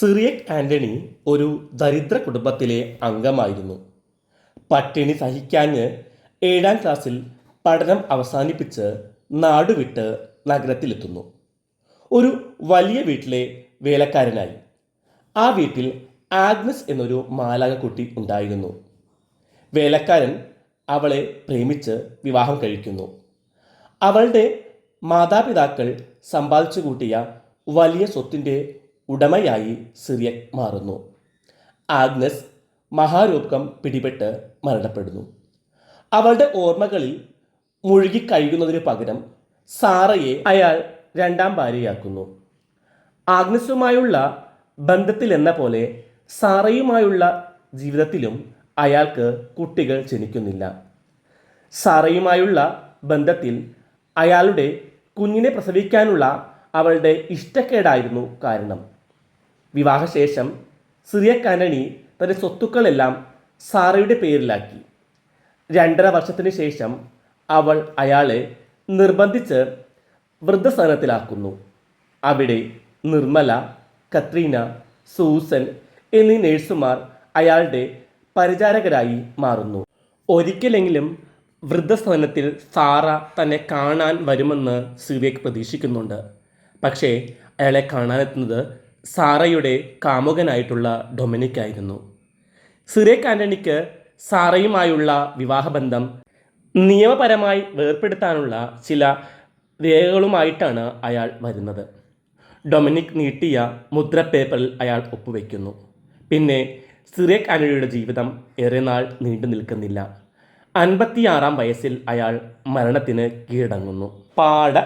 സിറിയക് ആന്റണി ഒരു ദരിദ്ര കുടുംബത്തിലെ അംഗമായിരുന്നു. പട്ടിണി സഹിക്കാഞ്ഞ് ഏഴാം ക്ലാസ്സിൽ പഠനം അവസാനിപ്പിച്ച് നാടുവിട്ട് നഗരത്തിലെത്തുന്നു. ഒരു വലിയ വീട്ടിലെ വേലക്കാരനായി. ആ വീട്ടിൽ ആഗ്നസ് എന്നൊരു മാലാകക്കുട്ടി ഉണ്ടായിരുന്നു. വേലക്കാരൻ അവളെ പ്രേമിച്ച് വിവാഹം കഴിക്കുന്നു. അവളുടെ മാതാപിതാക്കൾ സമ്പാദിച്ചു കൂട്ടിയ വലിയ സ്വത്തിന്റെ ഉടമയായി സിറിയക് മാറുന്നു. ആഗ്നസ് മഹാരോഗം പിടിപെട്ട് മരണപ്പെടുന്നു. അവളുടെ ഓർമ്മകളിൽ മുഴുകി കഴിയുന്നതിന് പകരം സാറയെ അയാൾ രണ്ടാം ഭാര്യയാക്കുന്നു. ആഗ്നസുമായുള്ള ബന്ധത്തിൽ എന്ന പോലെ സാറയുമായുള്ള ജീവിതത്തിലും അയാൾക്ക് കുട്ടികൾ ജനിക്കുന്നില്ല. സാറയുമായുള്ള ബന്ധത്തിൽ അയാളുടെ കുഞ്ഞിനെ പ്രസവിക്കാനുള്ള അവളുടെ ഇഷ്ടക്കേടായിരുന്നു കാരണം. വിവാഹശേഷം സിറിയ കനണി തന്റെ സ്വത്തുക്കളെല്ലാം സാറയുടെ പേരിലാക്കി. രണ്ടര വർഷത്തിന് ശേഷം അവൾ അയാളെ നിർബന്ധിച്ച് വൃദ്ധസദനത്തിലാക്കുന്നു. അവിടെ നിർമ്മല കത്രീന സൂസൻ എന്നീ നേഴ്സുമാർ അയാളുടെ പരിചാരകരായി മാറുന്നു. ഒരിക്കലെങ്കിലും വൃദ്ധസ്ഥാനത്തിൽ സാറ തന്നെ കാണാൻ വരുമെന്ന് സിറിയക്ക് പ്രതീക്ഷിക്കുന്നുണ്ട്. പക്ഷേ അയാളെ കാണാനെത്തുന്നത് സാറയുടെ കാമുകനായിട്ടുള്ള ഡൊമിനിക് ആയിരുന്നു. സിറേക്ക് ആന്റണിക്ക് സാറയുമായുള്ള വിവാഹബന്ധം നിയമപരമായി വേർപ്പെടുത്താനുള്ള ചില രേഖകളുമായിട്ടാണ് അയാൾ വരുന്നത്. ഡൊമിനിക് നീട്ടിയ മുദ്രപ്പേപ്പറിൽ അയാൾ ഒപ്പുവെക്കുന്നു. പിന്നെ സിറേക്ക് ആന്റണിയുടെ ജീവിതം ഏറെ നാൾ നീണ്ടു നിൽക്കുന്നില്ല. അൻപത്തിയാറാം വയസ്സിൽ അയാൾ മരണത്തിന് കീഴടങ്ങുന്നു. പാട